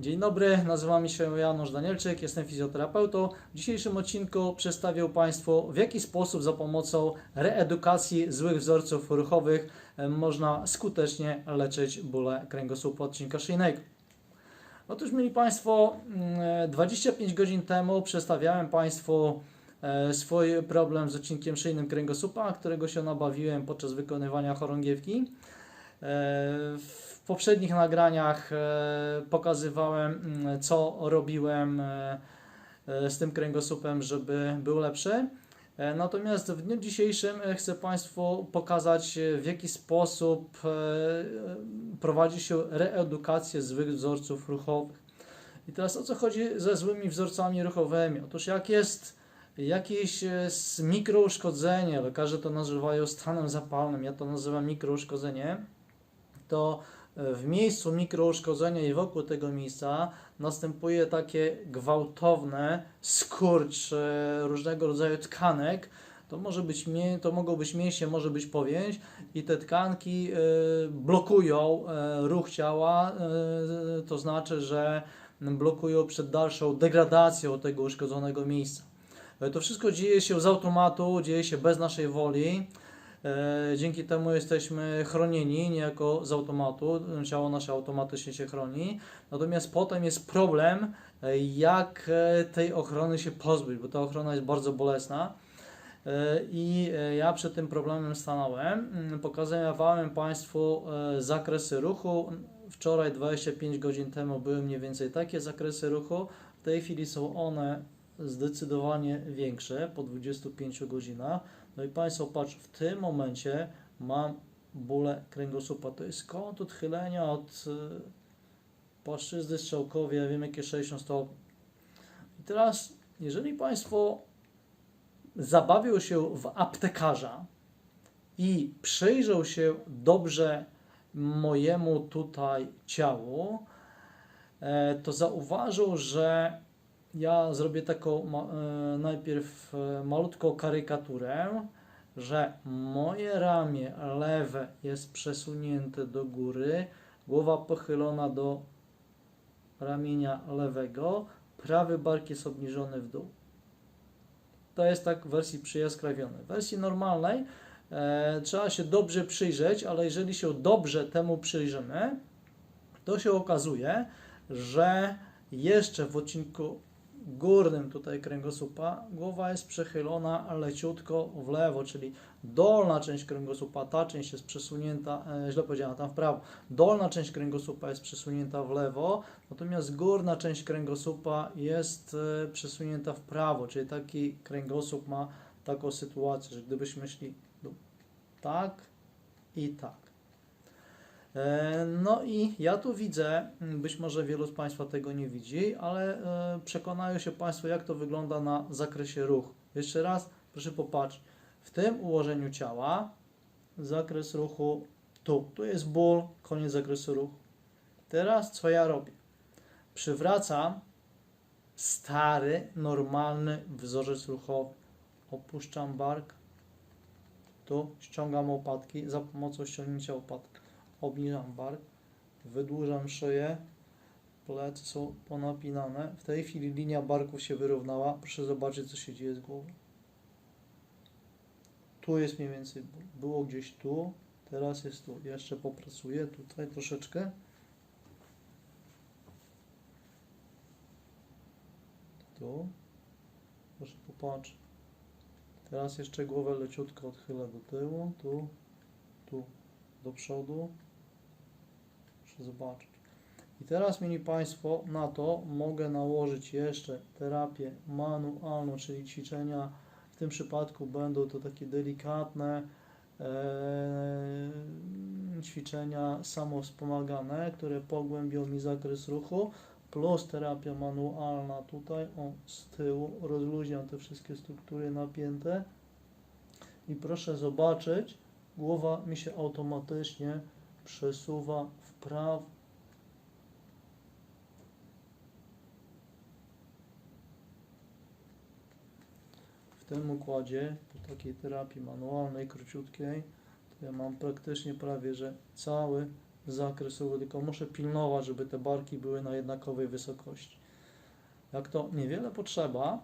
Dzień dobry, nazywam się Janusz Danielczyk, jestem fizjoterapeutą. W dzisiejszym odcinku przedstawię Państwu, w jaki sposób za pomocą reedukacji złych wzorców ruchowych e, można skutecznie leczyć bóle kręgosłupa odcinka szyjnego. Otóż, mieli Państwo, mm, 25 godzin temu przedstawiałem Państwu e, swój problem z odcinkiem szyjnym kręgosłupa, którego się nabawiłem podczas wykonywania chorągiewki. E, poprzednich nagraniach e, pokazywałem, mm, co robiłem e, e, z tym kręgosłupem, żeby był lepszy. Natomiast w dniu dzisiejszym chcę Państwu pokazać, w jaki sposób prowadzi się reedukację złych wzorców ruchowych. I teraz o co chodzi ze złymi wzorcami ruchowymi? Otóż jak jest jakieś mikrouszkodzenie, lekarze to nazywają stanem zapalnym, ja to nazywam mikrouszkodzenie, to w miejscu mikrouszkodzenia i wokół tego miejsca następuje takie gwałtowne skurcz różnego rodzaju tkanek. To, może być, to mogą być mięśnie, może być powięź i te tkanki e, blokują e, ruch ciała, e, to znaczy, że blokują przed dalszą degradacją tego uszkodzonego miejsca. To wszystko dzieje się z automatu, dzieje się bez naszej woli. E, Dzięki temu jesteśmy chronieni niejako z automatu. Ciało nasze automatycznie się chroni. Natomiast potem jest problem, e, jak e, tej ochrony się pozbyć, bo ta ochrona jest bardzo bolesna. I ja przed tym problemem stanąłem. Mm, Pokazywałem Państwu zakresy ruchu. Wczoraj, 25 godzin temu, były mniej więcej takie zakresy ruchu. W tej chwili są one zdecydowanie większe po 25 godzinach. No i Państwo, patrz, w tym momencie mam bóle kręgosłupa. To jest kąt odchylenia od y, płaszczyzny strzałkowej, ja wiem jakie 60 stopni. I teraz, jeżeli Państwo zabawią się w aptekarza i przyjrzą się dobrze mojemu tutaj ciału, e, to zauważą, że ja zrobię taką e, najpierw e, malutką karykaturę, że moje ramię lewe jest przesunięte do góry, głowa pochylona do ramienia lewego, prawy bark jest obniżony w dół. To jest tak w wersji przyjaskrawionej. W wersji normalnej e, trzeba się dobrze przyjrzeć, ale jeżeli się dobrze temu przyjrzymy, to się okazuje, że jeszcze w odcinku górnym tutaj kręgosłupa głowa jest przechylona leciutko w lewo, czyli dolna część kręgosłupa, ta część jest przesunięta, e, źle powiedziałem, tam w prawo, dolna część kręgosłupa jest przesunięta w lewo, natomiast górna część kręgosłupa jest e, przesunięta w prawo, czyli taki kręgosłup ma taką sytuację, że gdybyśmy szli tak i tak. E, No i ja tu widzę, być może wielu z Państwa tego nie widzi, ale e, przekonają się Państwo, jak to wygląda na zakresie ruchu. Jeszcze raz, proszę popatrzeć. W tym ułożeniu ciała zakres ruchu tu. Tu jest ból, koniec zakresu ruchu. Teraz co ja robię? Przywracam stary, normalny wzorzec ruchowy. Opuszczam bark. Tu ściągam łopatki za pomocą ściągnięcia łopatek obniżam bark, wydłużam szyję, plecy są ponapinane. W tej chwili linia barków się wyrównała. Proszę zobaczyć, co się dzieje z głową. Tu jest mniej więcej, było gdzieś tu, teraz jest tu. Jeszcze popracuję tutaj troszeczkę. Tu. Proszę popatrzeć. Teraz jeszcze głowę leciutko odchylę do tyłu, tu, tu, do przodu. Zobaczyć. I teraz, mieli Państwo, na to mogę nałożyć jeszcze terapię manualną, czyli ćwiczenia. W tym przypadku będą to takie delikatne e, ćwiczenia samowspomagane, które pogłębią mi zakres ruchu, plus terapia manualna tutaj, o, z tyłu, rozluźniam te wszystkie struktury napięte. I proszę zobaczyć, głowa mi się automatycznie przesuwa w prawo. W tym układzie, po takiej terapii manualnej, króciutkiej, to ja mam praktycznie prawie, że cały zakres ruchu, tylko muszę pilnować, żeby te barki były na jednakowej wysokości. Jak to niewiele potrzeba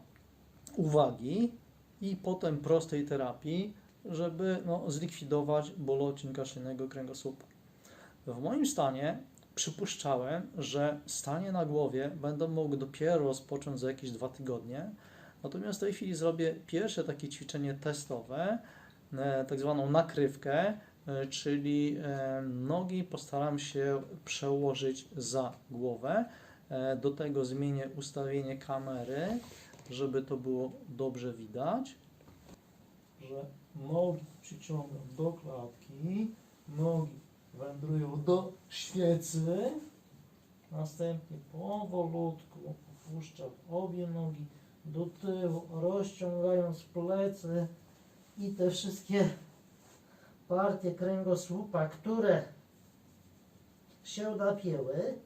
uwagi i potem prostej terapii, żeby no, zlikwidować ból odcinka szyjnego kręgosłupa. W moim stanie przypuszczałem, że stanie na głowie będę mógł dopiero rozpocząć za jakieś dwa tygodnie. Natomiast w tej chwili zrobię pierwsze takie ćwiczenie testowe, e, tak zwaną nakrywkę, e, czyli e, nogi postaram się przełożyć za głowę. Do tego zmienię ustawienie kamery, żeby to było dobrze widać. Że nogi przyciągam do klatki, nogi wędrują do świecy. Następnie powolutku opuszczam obie nogi do tyłu, rozciągając plecy i te wszystkie partie kręgosłupa, które się napięły.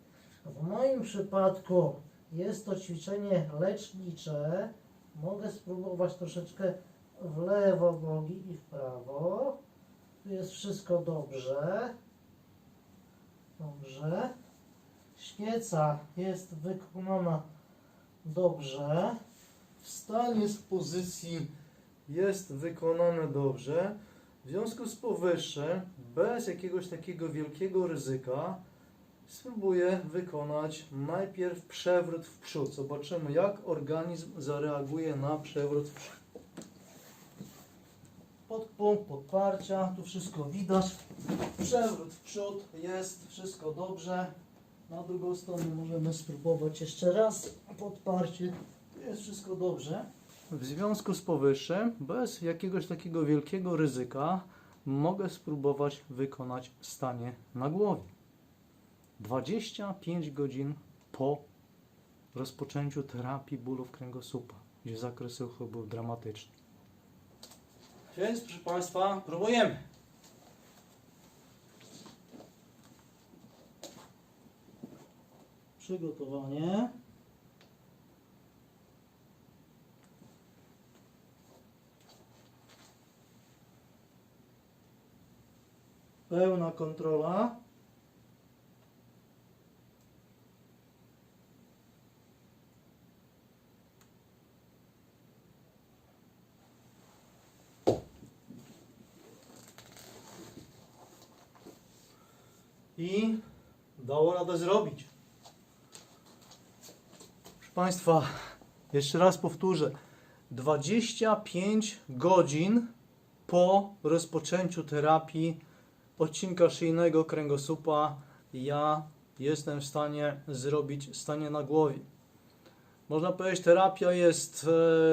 W moim przypadku jest to ćwiczenie lecznicze. Mogę spróbować troszeczkę w lewo nogi i w prawo. Tu jest wszystko dobrze. Dobrze. Świeca jest wykonana dobrze. Wstanie z pozycji jest wykonane dobrze. W związku z powyższym, bez jakiegoś takiego wielkiego ryzyka, spróbuję wykonać najpierw przewrót w przód. Zobaczymy, jak organizm zareaguje na przewrót w przód. Podpunkt podparcia, tu wszystko widać. Przewrót w przód, jest wszystko dobrze. Na drugą stronę możemy spróbować jeszcze raz. Podparcie, tu jest wszystko dobrze. W związku z powyższym, bez jakiegoś takiego wielkiego ryzyka, mogę spróbować wykonać stanie na głowie. 25 godzin po rozpoczęciu terapii bólów kręgosłupa, gdzie zakres ruchu był dramatyczny. Więc, proszę Państwa, próbujemy. Przygotowanie. Pełna kontrola. I dało radę zrobić. Proszę Państwa, jeszcze raz powtórzę. 25 godzin po rozpoczęciu terapii odcinka szyjnego kręgosłupa ja jestem w stanie zrobić stanie na głowie. Można powiedzieć, terapia jest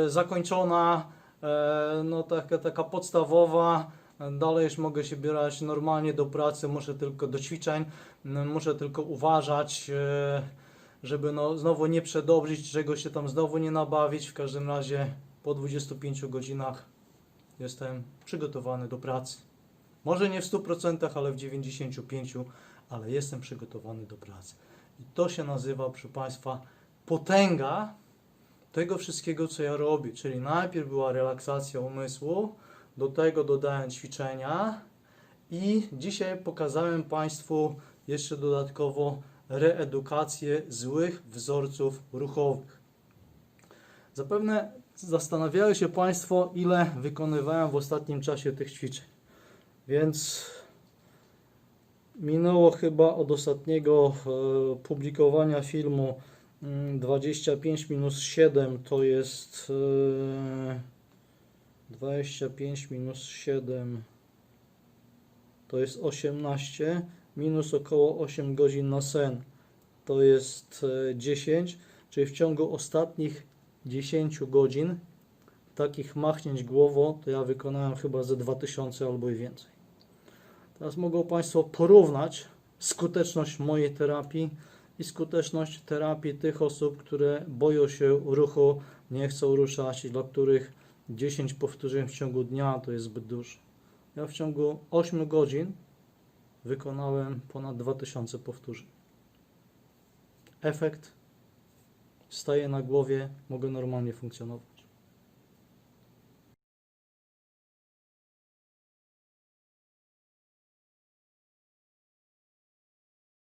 e, zakończona, e, no taka, taka podstawowa. Dalej już mogę się bierać normalnie do pracy, muszę tylko do ćwiczeń, muszę tylko uważać, e, żeby no znowu nie przedobrzyć, czego się tam znowu nie nabawić. W każdym razie po 25 godzinach jestem przygotowany do pracy. Może nie w 100%, ale w 95%, ale jestem przygotowany do pracy. I to się nazywa, proszę Państwa, potęga tego wszystkiego, co ja robię. Czyli najpierw była relaksacja umysłu, do tego dodałem ćwiczenia i dzisiaj pokazałem Państwu jeszcze dodatkowo reedukację złych wzorców ruchowych. Zapewne zastanawiają się Państwo, ile wykonywałem w ostatnim czasie tych ćwiczeń. Więc minęło chyba od ostatniego e, publikowania filmu mm, 25 minus 7 to jest e, 25 minus 7 to jest 18 minus około 8 godzin na sen to jest e, 10 czyli w ciągu ostatnich 10 godzin takich machnięć głową to ja wykonałem chyba ze 2000 albo i więcej. Teraz mogą Państwo porównać skuteczność mojej terapii i skuteczność terapii tych osób, które boją się ruchu, nie chcą ruszać i dla których 10 powtórzeń w ciągu dnia to jest zbyt dużo. Ja w ciągu 8 godzin wykonałem ponad 2000 powtórzeń. Efekt staje na głowie, mogę normalnie funkcjonować.